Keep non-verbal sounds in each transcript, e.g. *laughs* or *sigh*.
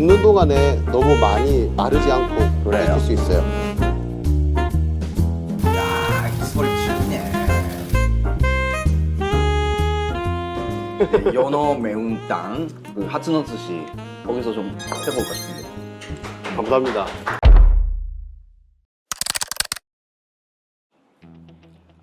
굽는 동안에 너무 많이 마르지 않고 그래요? 해줄 수 있어요. 야, 이 소리 죽네. 네, 연어 매운탕 그 하츠노 스시 거기서 좀 해볼까 싶은데. 감사합니다.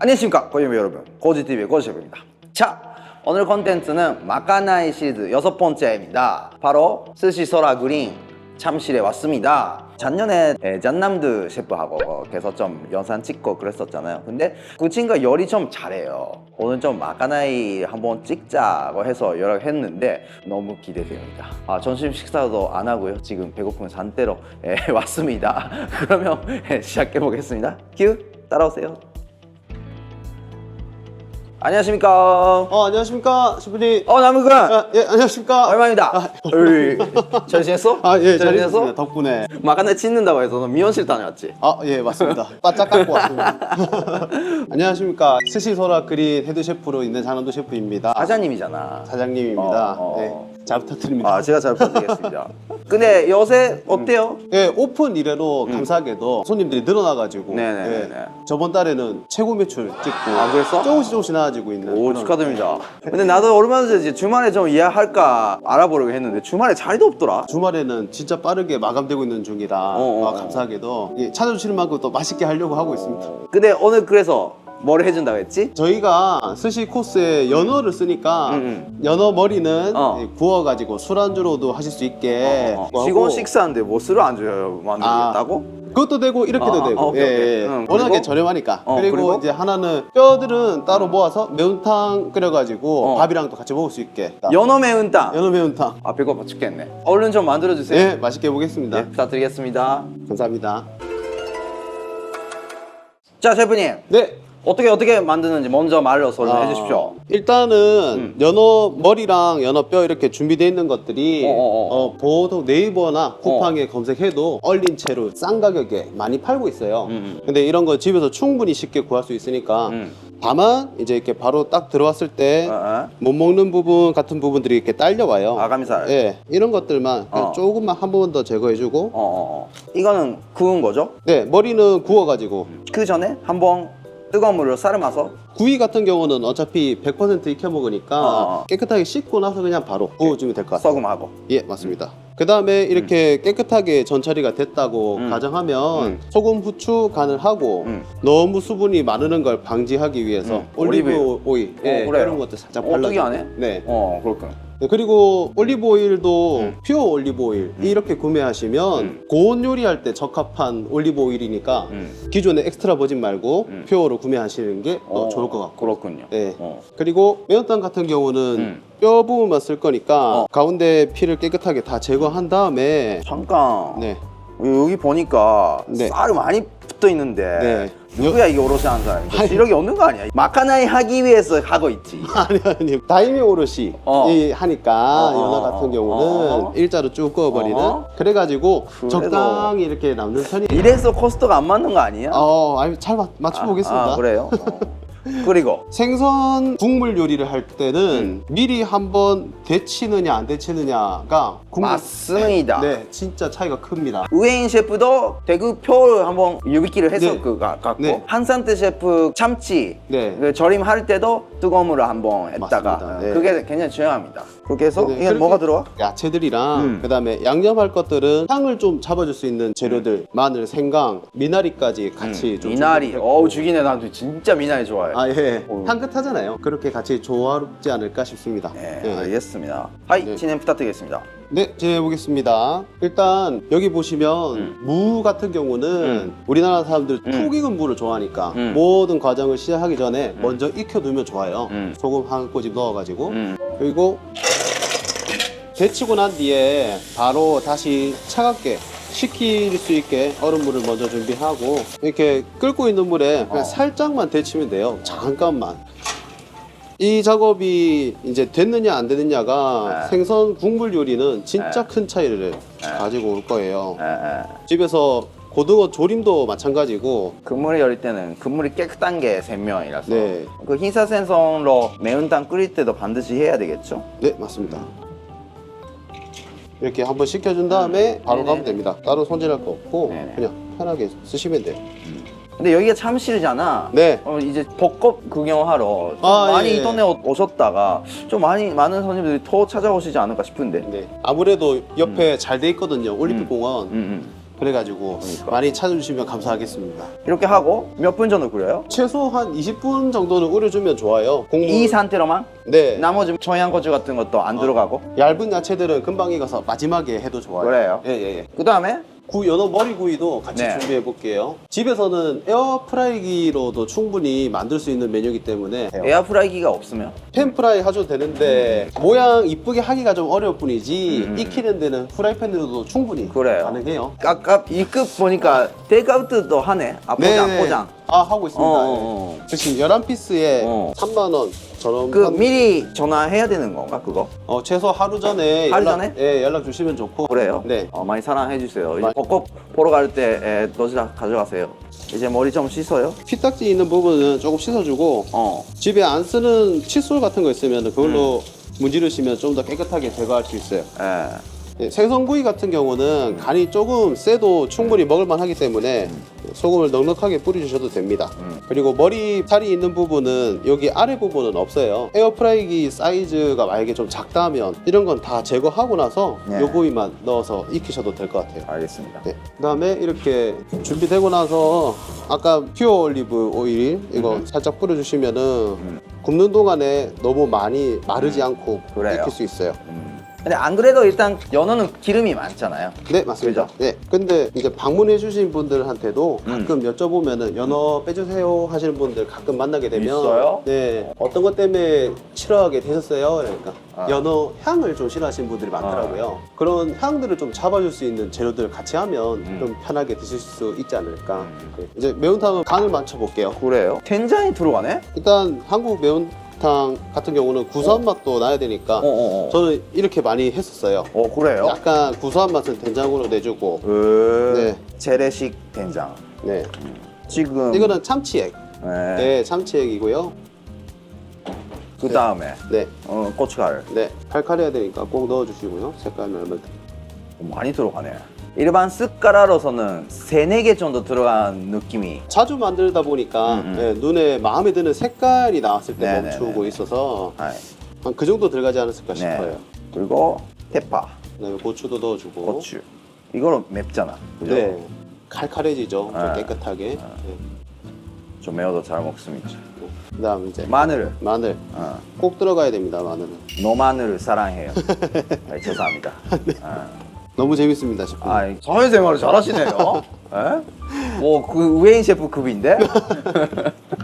안녕하십니까 고유미 여러분 고지TV의 고지셰프입니다 자 오늘 컨텐츠는 마카나이 시리즈 여섯 번째입니다. 바로 스시소라 그린 참실에 왔습니다. 작년에 에, 잔남드 셰프하고 계속 좀 영상 찍고 그랬었잖아요. 근데 그 친구가 요리 좀 잘해요. 오늘 좀 마카나이 한번 찍자고 해서 연락했는데 너무 기대됩니다. 아, 점심 식사도 안 하고요. 지금 배고픈 상태로 에, 왔습니다. 그러면 에, 시작해 보겠습니다. 큐! 따라오세요 안녕하십니까. 어 안녕하십니까 셰프님. 어 남은 군 아, 예 안녕하십니까. 얼마입니다. 어이, *laughs* 잘 지냈어? 아예잘잘 지냈어? 덕분에. 마카네 찢는다고 해서 너 미용실 다녀왔지? 아 예 맞습니다. 바짝 깎고 왔습니다. *laughs* 안녕하십니까 스시 소라 그린 헤드 셰프로 있는 장남도 셰프입니다. 사장님이잖아. 사장님입니다. 어, 어. 네, 잘 부탁드립니다. 아 제가 잘 부탁드리겠습니다. 근데 요새 어때요? 예, 오픈 이래로 감사하게도 손님들이 늘어나가지고 음. 네네네네. 예, 저번 달에는 최고 매출 찍고 아, 그랬어? 조금씩 조금씩 나아지고 있는 오 그런- 축하드립니다. 근데 나도 얼마 전에 이제 주말에 좀 예약할까 알아보려고 했는데 주말에 자리도 없더라. 주말에는 진짜 빠르게 마감되고 있는 중이라 어, 어, 아, 어. 감사하게도 예, 찾아주시는 만큼 또 맛있게 하려고 하고 있습니다. 근데 오늘 그래서 뭘 해준다고 했지? 저희가 스시 코스에 연어를 쓰니까 음, 연어 머리는 어. 예, 구워가지고 술안주로도 하실 수 있게 어, 뭐 하고 직원 식사인데 뭐 술을 안 줘요 만들겠다고? 그것도 되고 이렇게도 아, 되고 아, 오케이, 예, 오케이. 예. 응, 워낙에? 저렴하니까 어, 그리고, 그리고? 이제 하나는 뼈들은 따로 모아서 매운탕 끓여가지고 어. 밥이랑 또 같이 먹을 수 있게 연어 매운탕. 연어 매운탕 아 배고파 죽겠네. 얼른 좀 만들어 주세요. 예 맛있게 해보겠습니다 네, 부탁드리겠습니다. 감사합니다 자 셰프님 네 어떻게 어떻게 만드는지 먼저 말로 설명해 아, 주십시오. 일단은 음. 연어 머리랑 연어 뼈 이렇게 준비되어 있는 것들이 어, 어, 어. 어, 보통 네이버나 쿠팡에 검색해도 얼린 채로 싼 가격에 많이 팔고 있어요. 음, 근데 이런 거 집에서 충분히 쉽게 구할 수 있으니까 음. 다만 이제 이렇게 바로 딱 들어왔을 때 어, 못 먹는 부분 같은 부분들이 이렇게 딸려와요. 어. 아가미살. 예, 이런 것들만 그냥 어. 조금만 한 번 더 제거해주고, 어, 어, 어. 이거는 구운 거죠? 네 머리는 구워가지고 그 전에 한번 뜨거운 물로 삶아서 구이 같은 경우는 어차피 100% 익혀 먹으니까 어, 어. 깨끗하게 씻고 나서 그냥 바로 구워주면 될 것 같아요. 썩음하고. 예, 맞습니다. 그 다음에 이렇게 깨끗하게 전 처리가 됐다고 음. 가정하면 음. 소금, 후추 간을 하고 음. 너무 수분이 마르는 걸 방지하기 위해서 음. 올리브 오일 예, 어, 그래요. 이런 것들 살짝 어, 발라주고 어떻게 안 해? 네. 어, 그렇군. 네, 그리고 올리브 오일도 음. 퓨어 올리브 오일 이렇게 구매하시면 음. 고온 요리할 때 적합한 올리브 오일이니까 음. 기존에 엑스트라 버진 말고 음. 퓨어로 구매하시는 게더 어, 좋을 것 같고 그렇군요. 네. 어. 그리고 매운탕 같은 경우는 음. 뼈 부분만 쓸 거니까 어. 가운데 피를 깨끗하게 다 제거한 다음에 잠깐. 네. 여기 보니까 네. 쌀이 많이 붙어 있는데 네. 누구야 이게 오롯이 하는 사람? 이거 시력이 없는 거 아니야? 마카나이 하기 위해서 하고 있지. *laughs* 아니 아니 다이미 오롯이 어. 이 하니까 어, 연어 어, 같은 어, 경우는 어. 일자로 쭉 그어버리는 어. 그래가지고 그래도- 적당히 이렇게 남는 편이 이래서 코스트가 안 맞는 거 아니야? 어, 아니, 잘 맞, 맞춰보겠습니다. 아, 아, 그래요? *laughs* 어. 그리고 생선 국물 요리를 할 때는 음. 미리 한번 데치느냐 안 데치느냐가 국물- 맞습니다. 네, 진짜 차이가 큽니다. 우에인 셰프도 대구 표를 한번 유비키를 했어 네. 그 가- 갖고 네. 한산태 셰프 참치 네. 그 절임할 때도 뜨거운 물을 한번 했다가 맞습니다. 네. 그게 굉장히 중요합니다. 그렇게 해서 네, 이게 그렇게- 뭐가 들어와? 야채들이랑 음. 그다음에 양념할 것들은 향을 좀 잡아줄 수 있는 재료들 마늘, 생강, 미나리까지 같이 좀 음. 미나리. 준비했고. 어우 죽이네 나도 진짜 미나리 좋아해. 아 예. 어. 향긋하잖아요. 그렇게 같이 조화롭지 않을까 싶습니다. 네, 네. 알겠습니다. 하이 네. 진행 부탁드리겠습니다. 네, 진행해 보겠습니다. 일단 여기 보시면 음. 무 같은 경우는 음. 우리나라 사람들 음. 톡 익은 무를 좋아하니까 음. 모든 과정을 시작하기 전에 먼저 익혀두면 좋아요. 음. 소금 한 꼬집 넣어가지고 음. 그리고 데치고 난 뒤에 바로 다시 차갑게 식힐 수 있게 얼음물을 먼저 준비하고 이렇게 끓고 있는 물에 그냥 어. 살짝만 데치면 돼요. 잠깐만. 이 작업이 이제 됐느냐 안 됐느냐가 네. 생선 국물 요리는 진짜 네. 큰 차이를 가지고 올 거예요. 에, 에. 집에서 고등어 조림도 마찬가지고 그물이 열릴 때는 그물이 깨끗한 게 생명이라서 네. 그 흰사 생선으로 매운탕 끓일 때도 반드시 해야 되겠죠? 네 맞습니다. 이렇게 한번 식혀준 다음에 바로 네네. 가면 됩니다. 따로 손질할 거 없고 네네. 그냥 편하게 쓰시면 돼요. 근데 여기가 참실이잖아. 네. 어, 이제 벚꽃 구경하러 좀 아, 많이 예. 이 동네 오- 오셨다가 좀 많이 많은 손님들이 더 찾아오시지 않을까 싶은데. 네. 아무래도 옆에 잘 돼 있거든요. 올림픽 음. 공원. 음, 음. 그래가지고 그러니까. 많이 찾아주시면 감사하겠습니다. 이렇게 하고 몇 분 정도 끓여요? 최소 한 20분 정도는 우려주면 좋아요. 국물. 이 상태로만? 네. 나머지 청양고추 같은 것도 안 들어가고? 얇은 야채들은 금방 익어서 마지막에 해도 좋아요. 그래요? 예, 예, 예. 그 다음에 구 연어 머리 구이도 같이 네. 준비해 볼게요. 집에서는 에어프라이기로도 충분히 만들 수 있는 메뉴이기 때문에 에어프라이기가 없으면 팬프라이 하셔도 되는데 모양 이쁘게 하기가 좀 어려울 뿐이지 음. 익히는 데는 프라이팬으로도 충분히 그래요. 가능해요. 아까 이급 보니까 테이크아웃도 하네 앞포장 포장 아 하고 있습니다. 어, 어, 예. 어. 지금 11피스에 어. 3만 원 저렴 그 한- 미리 전화해야 되는 건가 그거? 어, 최소 하루 전에 하루 연락, 전에? 예, 연락 주시면 좋고 그래요? 네. 어, 많이 사랑해 주세요 이제 많이- 벚꽃 보러 갈때 에, 도시락 가져가세요 이제 머리 좀 씻어요 피딱지 있는 부분은 조금 씻어주고 어 집에 안 쓰는 칫솔 같은 거 있으면 그걸로 음. 문지르시면 좀 더 깨끗하게 제거할 수 있어요. 에. 예, 생선구이 같은 경우는 간이 조금 세도 충분히 먹을만 하기 때문에 소금을 넉넉하게 뿌려주셔도 됩니다. 음. 그리고 머리 살이 있는 부분은 여기 아래 부분은 없어요. 에어프라이기 사이즈가 만약에 좀 작다면 이런 건 다 제거하고 나서 네. 요 부위만 넣어서 익히셔도 될 것 같아요. 알겠습니다 네. 그다음에 이렇게 준비되고 나서 아까 퓨어 올리브 오일 이거 음. 살짝 뿌려주시면은 굽는 동안에 너무 많이 마르지 않고 그래요. 익힐 수 있어요. 음. 근데 안 그래도 일단 연어는 기름이 많잖아요 네 맞습니다. 네. 근데 이제 방문해 주신 분들한테도 음. 가끔 여쭤보면은 연어 빼주세요 하시는 분들 가끔 만나게 되면 있어요? 네 어떤 것 때문에 싫어하게 되셨어요? 그러니까 아. 연어 향을 좀 싫어하시는 분들이 많더라고요. 그런 향들을 좀 잡아줄 수 있는 재료들 같이 하면 음. 좀 편하게 드실 수 있지 않을까. 음. 네. 이제 매운탕은 간을 맞춰볼게요. 그래요? 된장이 들어가네? 일단 한국 매운 탕 같은 경우는 구수한 맛도 나야 되니까 어 어 어 저는 이렇게 많이 했었어요. 어 그래요? 약간 구수한 맛은 된장으로 내주고 으... 네. 재래식 된장 네. 지금 이거는 참치액. 네. 네, 참치액이고요. 그 다음에 네, 어, 고춧가루 네. 칼칼해야 되니까 꼭 넣어 주시고요. 색깔 나면. 많이 들어가네 일반 숟가락으로서는 세네 개 정도 들어간 느낌이 자주 만들다 보니까 음, 음. 예, 눈에 마음에 드는 색깔이 나왔을 때 네네네. 멈추고 있어서 아이, 한그 정도 들어가지 않았을까 네. 싶어요. 그리고 대파 그다음에 고추도 넣어주고. 고추 이거는 맵잖아 그죠? 네. 칼칼해지죠. 좀 아. 깨끗하게. 네. 좀 매워도 잘 먹습니다 그다음 이제 마늘 마늘 어. 꼭 들어가야 됩니다. 마늘은. 노 마늘을 사랑해요 *laughs* 아, 죄송합니다 아. 너무 재밌습니다, *laughs* 셰프. 아, 사회생활을 잘하시네요 에? 뭐그 우회인 셰프 급인데?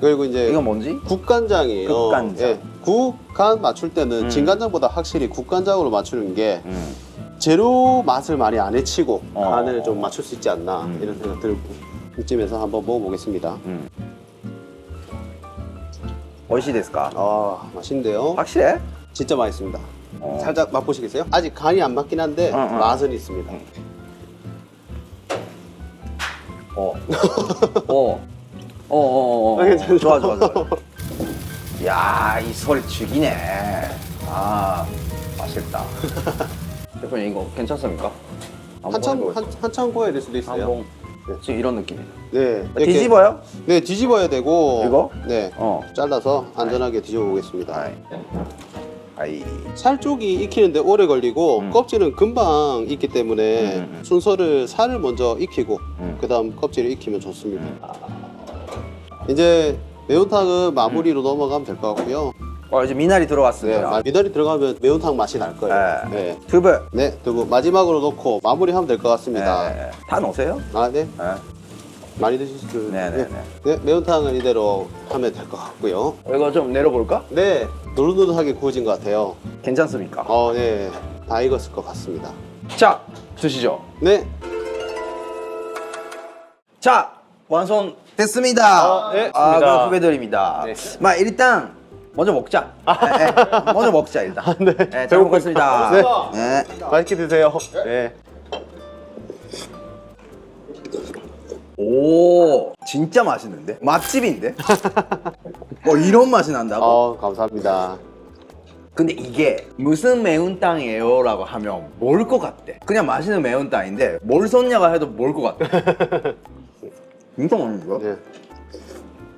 그리고 이제 이건 뭔지? 국간장이에요. 국간장. 예, 국간 맞출 때는 음. 진간장보다 확실히 국간장으로 맞추는 게 음. 재료 맛을 많이 안 해치고 어. 간을 좀 맞출 수 있지 않나 음. 이런 생각 들고 이쯤에서 한번 먹어보겠습니다. 음. 오이시 데스까? 아 맛있는데요? 확실해? 진짜 맛있습니다. 어. 살짝 맛보시겠어요? 아직 간이 안 맞긴 한데 어, 어. 맛은 있습니다. 어. 어. 어, 어, 어, 어. 아, 괜찮죠? 좋아, 좋아, 좋아. 야, 이 소리 죽이네. 아, 맛있다. *laughs* 대표님, 이거 괜찮습니까? 한참. 한, 한참 구워야 될 수도 있어요. 한번. 지금 이런 느낌이에요. 네. 이렇게- 뒤집어요? 네, 뒤집어야 되고 이거? 네. 어. 잘라서 안전하게 뒤집어 보겠습니다. 아이. 아이. 살 쪽이 익히는데 오래 걸리고 음. 껍질은 금방 익기 때문에 음, 음, 음. 순서를 살을 먼저 익히고 음. 그 다음 껍질을 익히면 좋습니다. 이제 매운탕은 마무리로 넘어가면 될 것 같고요. 어, 이제 미나리 네, 들어갔습니다. 마- 미나리 들어가면 매운탕 맛이 날 거예요. 네. 네. 두부. 네, 그리고 마지막으로 넣고 마무리하면 될 것 같습니다. 네. 다 넣으세요? 아, 네. 네. 많이 드실 수. 네, 네, 네. 네, 매운탕은 이대로 하면 될 것 같고요. 이거 좀 내려볼까? 네, 노릇노릇하게 구워진 것 같아요. 괜찮습니까? 어, 네, 다 익었을 것 같습니다. 자, 드시죠. 네, 자 완성 됐습니다. 아, 네, 아, 됐습니다. 그 후배들입니다. 네. 마 일단 먼저 먹자. 예, 예. 먼저 먹자 일단. 네. 예, 잘 먹겠습니다. 네. 예. 맛있게 드세요. 네. 오, 진짜 맛있는데? 맛집인데? *laughs* 뭐 이런 맛이 난다고? 어, 감사합니다. 근데 이게 무슨 매운탕이에요? 라고 하면 뭘 것 같대 그냥 맛있는 매운탕인데 뭘 썼냐가 해도 뭘 것 같대 *laughs* 진짜 맛있어요 네.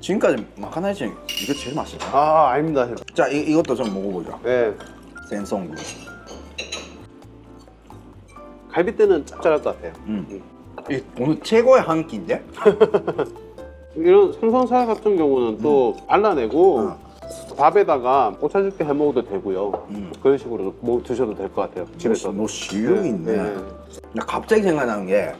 지금까지 마카나이 중에 이게 제일 맛있어 아 아닙니다. 자 이, 이것도 좀 먹어보자 네. 센송구 갈비뼈는 짭짤할 것 같아요. 음. 이 오늘 최고의 한 끼인데? *laughs* 이런 생선살 같은 경우는 또 발라내고 어. 밥에다가 오차죽게 해 먹어도 되고요. 음. 그런 식으로 뭐 드셔도 될 것 같아요. 집에서. 너 실력 있네 네. 나 갑자기 생각나는 게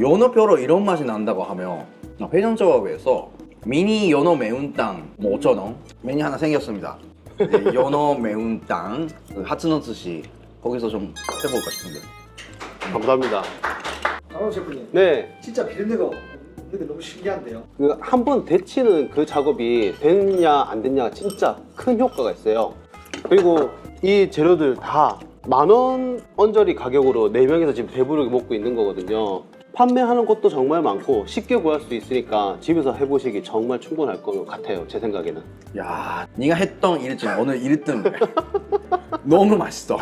연어뼈로 이런 맛이 난다고 하면 나 회전 조합에서 미니 연어 매운탕 뭐 5,000원 메뉴 하나 생겼습니다 네, *laughs* 연어 매운탕 그 하츠노츠시 거기서 좀 해볼까 싶은데 감사합니다. 강원 셰프님 네. 진짜 비린내가 없는데 너무 신기한데요? 그 한 번 데치는 그 작업이 됐냐 안 됐냐가 진짜 큰 효과가 있어요. 그리고 이 재료들 다 만 원 언저리 가격으로 네명이서 지금 배부르게 먹고 있는 거거든요. 판매하는 곳도 정말 많고 쉽게 구할 수 있으니까 집에서 해보시기 정말 충분할 것 같아요. 제 생각에는. 야 네가 했던 일중 오늘 1등 *laughs* 너무 맛있어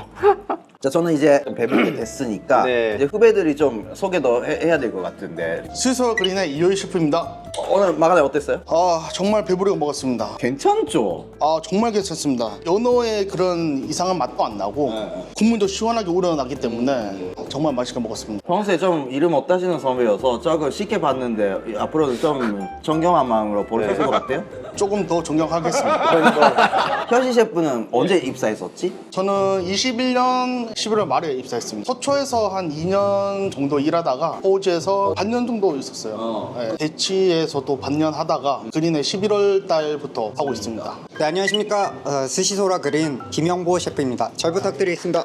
자 저는 이제 배부르게 *clears throat* 됐으니까 네. 이제 후배들이 좀 소개도 해, 해야 될 것 같은데 스위스와 그린의 이효희 셰프입니다. 어, 오늘 마가네 어땠어요? 아 정말 배부르게 먹었습니다. 괜찮죠? 아 정말 괜찮습니다. 연어의 그런 이상한 맛도 안 나고 네. 국물도 시원하게 우러나기 때문에 정말 맛있게 먹었습니다. 평소에 좀 이름 못 따시는 선배여서 조금 쉽게 봤는데 앞으로는 좀 정경한 마음으로 볼수 있을 것 같아요? *laughs* 조금 더 존경하겠습니다. *laughs* 현시 셰프는 언제 입사했었지? 저는 21년 11월 말에 입사했습니다. 서초에서 한 2년 정도 일하다가 호주에서 반년 정도 있었어요. 어. 네, 대치에서도 반년 하다가 그린의 11월 달부터 하고 있습니다. 네, 안녕하십니까. 어, 스시소라 그린 김영보 셰프입니다. 잘 부탁드리겠습니다.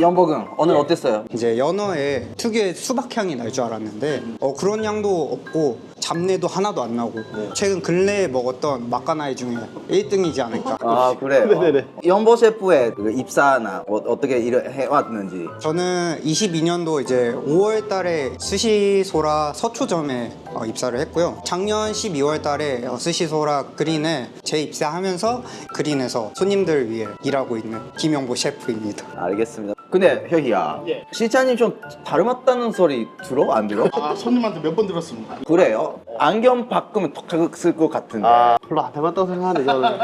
연복은 오늘 어땠어요? 이제 연어에 특유의 수박향이 날 줄 알았는데 어, 그런 향도 없고 잡내도 하나도 안 나고 최근 근래에 먹었던 막가나이 중에 1등이지 않을까. 아 그래요? *laughs* 네네네. 연보 셰프의 그 입사나 어, 떻게 일을 해왔는지 저는 22년도 이제 5월 달에 스시소라 서초점에 어, 입사를 했고요. 작년 12월 달에 어, 스시소라 그린에 재입사하면서 그린에서 손님들 위해 일하고 있는 김영보 셰프입니다. 알겠습니다 근데 혁이야 실장님 좀 닮았다는 소리 들어? 안 들어? 아 손님한테 몇 번 들었습니다. 그래요? 안경 바꾸면 톡쓸것 같은데 아, 별로 안 닮았다고 생각하는데 저는.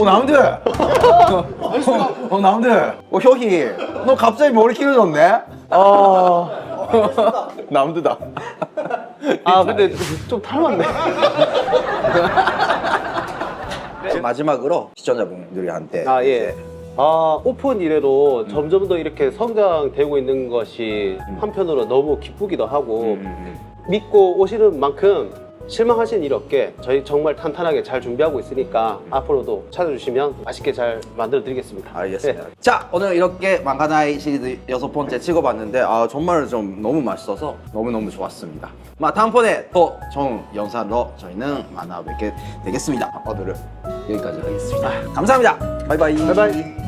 어 남들 어, 어 남들 어 혁이 너 갑자기 머리 길어졌네 *laughs* 아 남들다 아 근데 좀 닮았네. 마지막으로 시청자분들한테 아 예. 아 오픈 이래로 점점 더 이렇게 성장되고 있는 것이 한편으로 너무 기쁘기도 하고 음, 믿고 오시는 만큼 실망하신 일 없게 저희 정말 탄탄하게 잘 준비하고 있으니까 앞으로도 찾아주시면 맛있게 잘 만들어 드리겠습니다. 알겠습니다. 자, 오늘 이렇게 망가나이 시리즈 여섯 번째 찍어봤는데 아 정말 좀 너무 맛있어서 너무 너무 좋았습니다. 마 다음번에 또 좋은 영상으로 저희는 만나 뵙게 되겠습니다. 오늘은 여기까지 하겠습니다. 감사합니다. 바이바이. 바이바이.